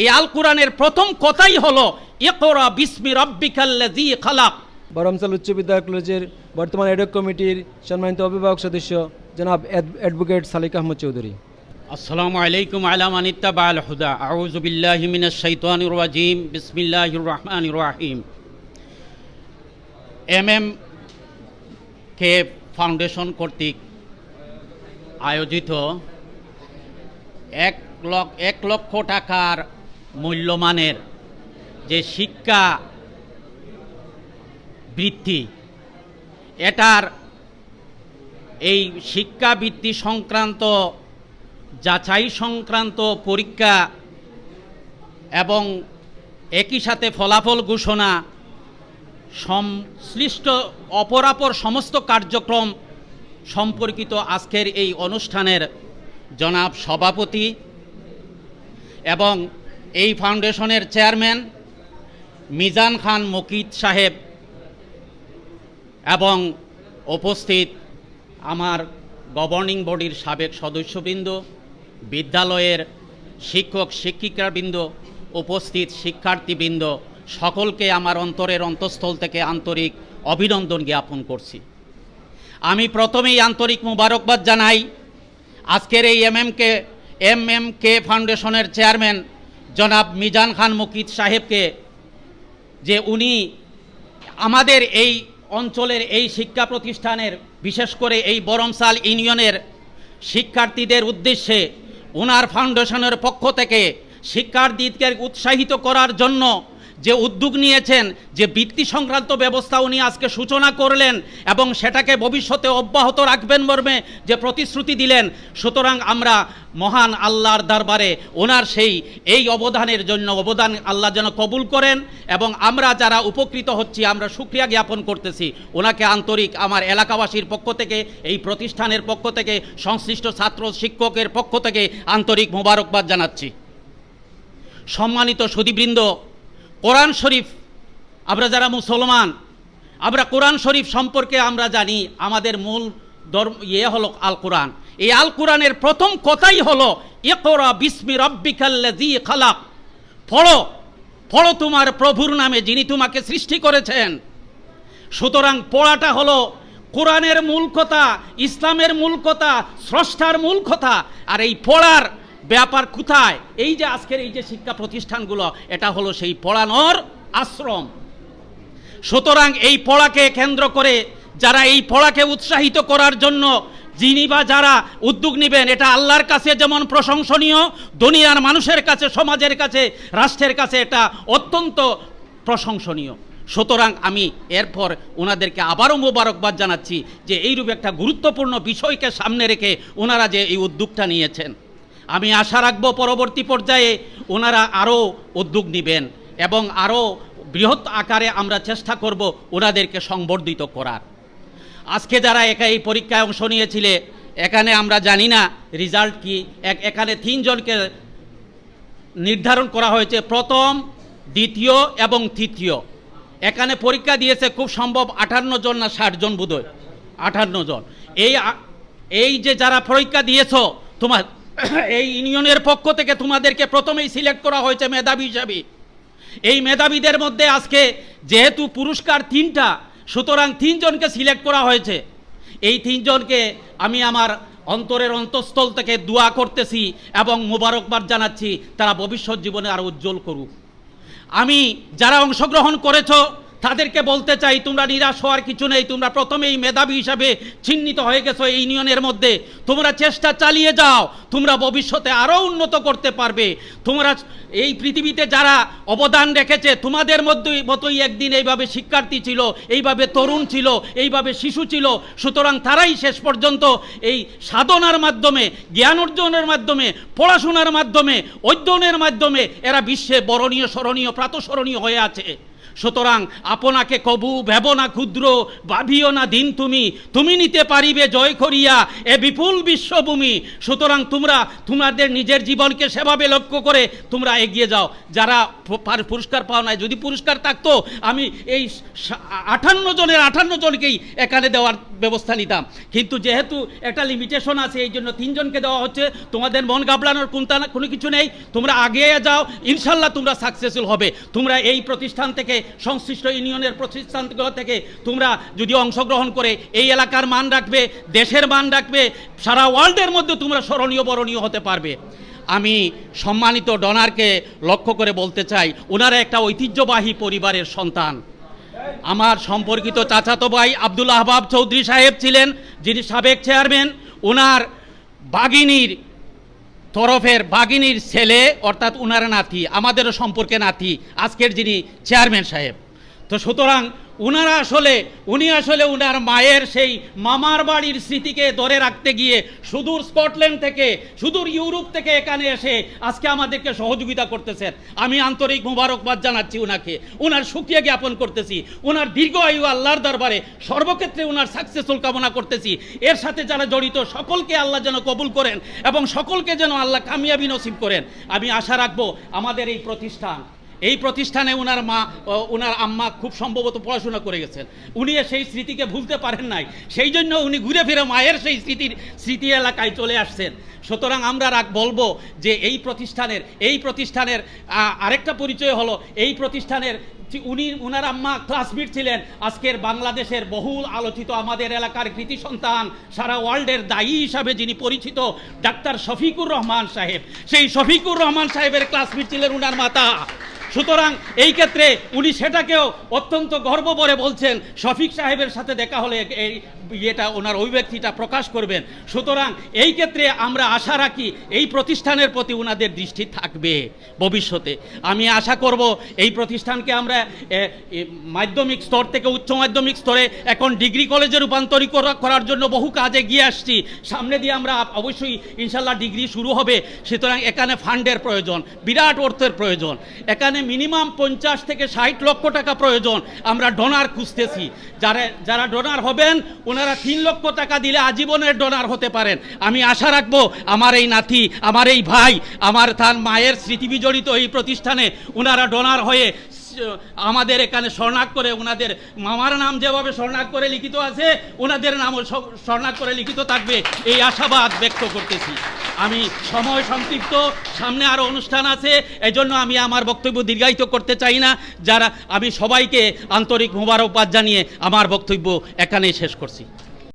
এই আল কোরআনের প্রথম কথাই হলো ইকরা বিসমি রব্বিকাল্লাযী খালাক। বরমসাল উচ্চ বিদ্যালয় কলেজের বর্তমান এডক কমিটির সম্মানিত অভিভাবক সদস্য জনাব অ্যাড- অ্যাডভোকেট সালিক আহমদ চৌধুরী। আসসালামু আলাইকুম আলা মান ইত্তাবা আল হুদা। আউযু বিল্লাহি মিনাশ শাইতানির রাজিম। বিসমিল্লাহির রহমানির রহিম। এমএম কে ফাউন্ডেশন কর্তৃক আয়োজিত এক লক্ষ এক লক্ষ টাকার মূল্যমানের যে শিক্ষা বৃত্তি, এটার এই শিক্ষাবৃত্তি সংক্রান্ত, যাচাই সংক্রান্ত পরীক্ষা এবং একই সাথে ফলাফল ঘোষণা, সংশ্লিষ্ট অপরাপর সমস্ত কার্যক্রম সম্পর্কিত আজকের এই অনুষ্ঠানের জনাব সভাপতি এবং এই ফাউন্ডেশনের চেয়ারম্যান মিজান খান মকিত সাহেব এবং উপস্থিত আমার গভর্নিং বডির সাবেক সদস্যবৃন্দ, বিদ্যালয়ের শিক্ষক শিক্ষিকাবৃন্দ, উপস্থিত শিক্ষার্থীবৃন্দ, সকলকে আমার অন্তরের অন্তঃস্থল থেকে আন্তরিক অভিনন্দন জ্ঞাপন করছি। আমি প্রথমেই আন্তরিক মুবারকবাদ জানাই। আজকের এই M M K M M K ফাউন্ডেশনের চেয়ারম্যান জনাব মিজান খান মুকিত সাহেবকে যে উনি আমাদের এই অঞ্চলের এই শিক্ষা প্রতিষ্ঠানের, বিশেষ করে এই বরমসাল ইউনিয়নের শিক্ষার্থীদের উদ্দেশ্যে ওনার ফাউন্ডেশনের পক্ষ থেকে শিক্ষার্থীদের উৎসাহিত করার জন্য যে উদ্যোগ নিয়েছেন, যে বৃত্তি সংক্রান্ত ব্যবস্থা উনি আজকে সূচনা করলেন এবং সেটাকে ভবিষ্যতে অব্যাহত রাখবেন মর্মে যে প্রতিশ্রুতি দিলেন, সুতরাং আমরা মহান আল্লাহর দরবারে ওনার সেই, এই অবদানের জন্য অবদান আল্লাহ যেন কবুল করেন এবং আমরা যারা উপকৃত হচ্ছি, আমরা সুক্রিয়া জ্ঞাপন করতেছি। ওনাকে আন্তরিক আমার এলাকাবাসীর পক্ষ থেকে, এই প্রতিষ্ঠানের পক্ষ থেকে, সংশ্লিষ্ট ছাত্র শিক্ষকের পক্ষ থেকে আন্তরিক মোবারকবাদ জানাচ্ছি। সম্মানিত সুদীবৃন্দ কোরআন শরীফ, আমরা যারা মুসলমান, আমরা কোরআন শরীফ সম্পর্কে আমরা জানি, আমাদের মূল ধর্ম ইয়ে হলো আল কোরআন এই আল কোরআনের প্রথম কথাই হলো, ইকরা বিস্মি রব্বিকাল্লাযী খালাক। পড়ো পড়ো তোমার প্রভুর নামে যিনি তোমাকে সৃষ্টি করেছেন। সুতরাং পড়াটা হলো, কোরআনের মূল কথা, ইসলামের মূল কথা, স্রষ্টার মূল কথা, আর এই পড়ার ব্যাপার কোথায়? এই যে আজকের এই যে শিক্ষা প্রতিষ্ঠানগুলো, এটা হলো সেই পড়ানোর আশ্রম। সুতরাং এই পড়াকে কেন্দ্র করে যারা এই পড়াকে উৎসাহিত করার জন্য যিনি বা যারা উদ্যোগ নেবেন, এটা আল্লাহর কাছে যেমন প্রশংসনীয়, দুনিয়ার মানুষের কাছে, সমাজের কাছে, রাষ্ট্রের কাছে এটা অত্যন্ত প্রশংসনীয়। সুতরাং আমি এরপর ওনাদেরকে আবারও মোবারকবাদ জানাচ্ছি যে এইরূপ একটা গুরুত্বপূর্ণ বিষয়কে সামনে রেখে ওনারা যে এই উদ্যোগটা নিয়েছেন। আমি আশা রাখব পরবর্তী পর্যায়ে ওনারা আরও উদ্যোগ নেবেন এবং আরও বৃহৎ আকারে আমরা চেষ্টা করব ওনাদেরকে সংবর্ধিত করার। আজকে যারা একা এই পরীক্ষায় অংশ নিয়েছিলে, এখানে আমরা জানি না রেজাল্ট কি। এখানে তিনজনকে নির্ধারণ করা হয়েছে, প্রথম, দ্বিতীয় এবং তৃতীয়। এখানে পরীক্ষা দিয়েছে খুব সম্ভব আটান্ন জন না ষাট জন বোধহয়? আটান্ন জন। এই এই যে যারা পরীক্ষা দিয়েছ, তোমার এই ইউনিয়নের পক্ষ থেকে তোমাদেরকে প্রথমেই সিলেক্ট করা হয়েছে মেধাবী হিসাবে। এই মেধাবীদের মধ্যে আজকে যেহেতু পুরস্কার তিনটা, সুতরাং তিনজনকে সিলেক্ট করা হয়েছে। এই তিনজনকে আমি আমার অন্তরের অন্তঃস্থল থেকে দোয়া করতেছি এবং মোবারকবাদ জানাচ্ছি, তারা ভবিষ্যৎ জীবনে আরও উজ্জ্বল করুক। আমি যারা অংশগ্রহণ করেছ, তাদেরকে বলতে চাই, তোমরা নিরাশ হওয়ার কিছু নেই, তোমরা প্রথমেই মেধাবী হিসাবে চিহ্নিত হয়ে গেছো এই ইউনিয়নের মধ্যে। তোমরা চেষ্টা চালিয়ে যাও তোমরা ভবিষ্যতে আরও উন্নত করতে পারবে। তোমরা এই পৃথিবীতে যারা অবদান রেখেছে, তোমাদের মধ্যেই মতোই একদিন এইভাবে শিক্ষার্থী ছিল, এইভাবে তরুণ ছিল, এইভাবে শিশু ছিল। সুতরাং তারাই শেষ পর্যন্ত এই সাধনার মাধ্যমে, জ্ঞান অর্জনের মাধ্যমে, পড়াশোনার মাধ্যমে, অধ্যয়নের মাধ্যমে এরা বিশ্বে বরণীয়, স্মরণীয়, প্রাতঃস্মরণীয় হয়ে আছে। সুতরাং আপনাকে কবু ভেব না ক্ষুদ্র, ভাবিও না দিন তুমি। তুমি নিতে পারিবে জয় করিয়া এ বিপুল বিশ্বভূমি। সুতরাং তোমরা তোমাদের নিজের জীবনকে সেভাবে লক্ষ্য করে তোমরা এগিয়ে যাও। যারা পুরস্কার পাও নাই, যদি পুরস্কার থাকতো, আমি এই আটান্ন জনের আটান্ন জনকেই এখানে দেওয়ার ব্যবস্থা নিতাম। কিন্তু যেহেতু একটা লিমিটেশন আছে, এই জন্য তিনজনকে দেওয়া হচ্ছে। তোমাদের মন গাবলানোর কোনটা কোনো কিছু নেই। তোমরা আগে যাও, ইনশাল্লাহ তোমরা সাকসেসফুল হবে। তোমরা এই প্রতিষ্ঠান থেকে, সংশ্লিষ্ট ইউনিয়নের প্রতিষ্ঠানগুলো থেকে তোমরা যদি অংশগ্রহণ করে, এই এলাকার মান রাখবে, দেশের মান রাখবে, সারা ওয়ার্ল্ডের মধ্যে তোমরা স্মরণীয় বরণীয় হতে পারবে। আমি সম্মানিত ডনারকে লক্ষ্য করে বলতে চাই ওনারা একটা ঐতিহ্যবাহী পরিবারের সন্তান। আমার সম্পর্কিত চাচাতো ভাই আব্দুল আহবাব চৌধুরী সাহেব ছিলেন, যিনি সাবেক চেয়ারম্যান। ওনার বাগিনীর তরফের বাগিনীর ছেলে, অর্থাৎ ওনার নাতি, আমাদেরও সম্পর্কে নাতি, আজকের যিনি চেয়ারম্যান সাহেব। তো সুতরাং উনারা আসলে, উনি আসলে উনার মায়ের সেই মামার বাড়ির স্মৃতিকে ধরে রাখতে গিয়ে সুদূর স্কটল্যান্ড থেকে, সুদূর ইউরোপ থেকে এখানে এসে আজকে আমাদেরকে সহযোগিতা করতেছেন। আমি আন্তরিক মুবারকবাদ জানাচ্ছি উনাকে। উনার সুক্রিয়া জ্ঞাপন করতেছি। উনার দীর্ঘ আয়ু আল্লাহর দরবারে সর্বক্ষেত্রে উনার সাকসেসফুল কামনা করতেছি। এর সাথে যারা জড়িত, সকলকে আল্লাহ যেন কবুল করেন এবং সকলকে যেন আল্লাহ কামিয়াবি নসিব করেন। আমি আশা রাখব আমাদের এই প্রতিষ্ঠান এই প্রতিষ্ঠানে ওনার মা ওনার আম্মা খুব সম্ভবত পড়াশোনা করে গেছেন। উনি সেই স্মৃতিকে ভুলতে পারেন নাই। সেই জন্য উনি ঘুরে ফিরে মায়ের সেই স্মৃতির, স্মৃতি এলাকায় চলে আসছেন। সুতরাং আমরা রাখ বলব যে এই প্রতিষ্ঠানের এই প্রতিষ্ঠানের আরেকটা পরিচয় হলো, এই প্রতিষ্ঠানের উনি, উনার আম্মা ক্লাসমেট ছিলেন। আজকের বাংলাদেশের বহুল আলোচিত আমাদের এলাকার কৃতি সন্তান, সারা ওয়ার্ল্ডের দায়ী হিসাবে যিনি পরিচিত ডাক্তার শফিকুর রহমান সাহেব। সেই শফিকুর রহমান সাহেবের ক্লাসমেট ছিলেন উনার মাতা। সুতরাং এই ক্ষেত্রে উনি সেটাকেও অত্যন্ত গর্ব বলে বলছেন। শফিক সাহেবের সাথে দেখা হলে এই ইয়েটা, ওনার অভিব্যক্তিটা প্রকাশ করবেন। সুতরাং এই ক্ষেত্রে আমরা আশা রাখি এই প্রতিষ্ঠানের প্রতি ওনাদের দৃষ্টি থাকবে ভবিষ্যতে। আমি আশা করব এই প্রতিষ্ঠানকে আমরা মাধ্যমিক স্তর থেকে উচ্চ মাধ্যমিক স্তরে এখন ডিগ্রি কলেজে রূপান্তরিত করা- করার জন্য বহু কাজে গিয়ে আসছি। সামনে দিয়ে আমরা অবশ্যই ইনশাল্লাহ ডিগ্রি শুরু হবে। সুতরাং এখানে ফান্ডের প্রয়োজন, বিরাট অর্থের প্রয়োজন। এখানে মিনিমাম পঞ্চাশ থেকে ষাট লক্ষ টাকা প্রয়োজন। আমরা ডোনার খুঁজতেছি। যারা যারা ডোনার হবেন, ওনারা তিন লক্ষ টাকা দিলে আজীবনের ডোনার হতে পারেন। আমি আশা রাখব আমার এই নাতি, আমার এই ভাই, আমার তার মায়ের স্মৃতি বিজড়িত এই প্রতিষ্ঠানে ওনারা ডোনার হয়ে আমাদের এখানে স্বর্ণাক করে, ওনাদের মামার নাম যেভাবে স্বর্ণাক করে লিখিত আছে, ওনাদের নামও স্বর্ণাক করে লিখিত থাকবে, এই আশাবাদ ব্যক্ত করতেছি। আমি সময় সংক্ষিপ্ত সামনে আরও অনুষ্ঠান আছে এই জন্য আমি আমার বক্তব্য দীর্ঘায়িত করতে চাই না। যারা, আমি সবাইকে আন্তরিক মোবারকবাদ জানিয়ে আমার বক্তব্য এখানেই শেষ করছি।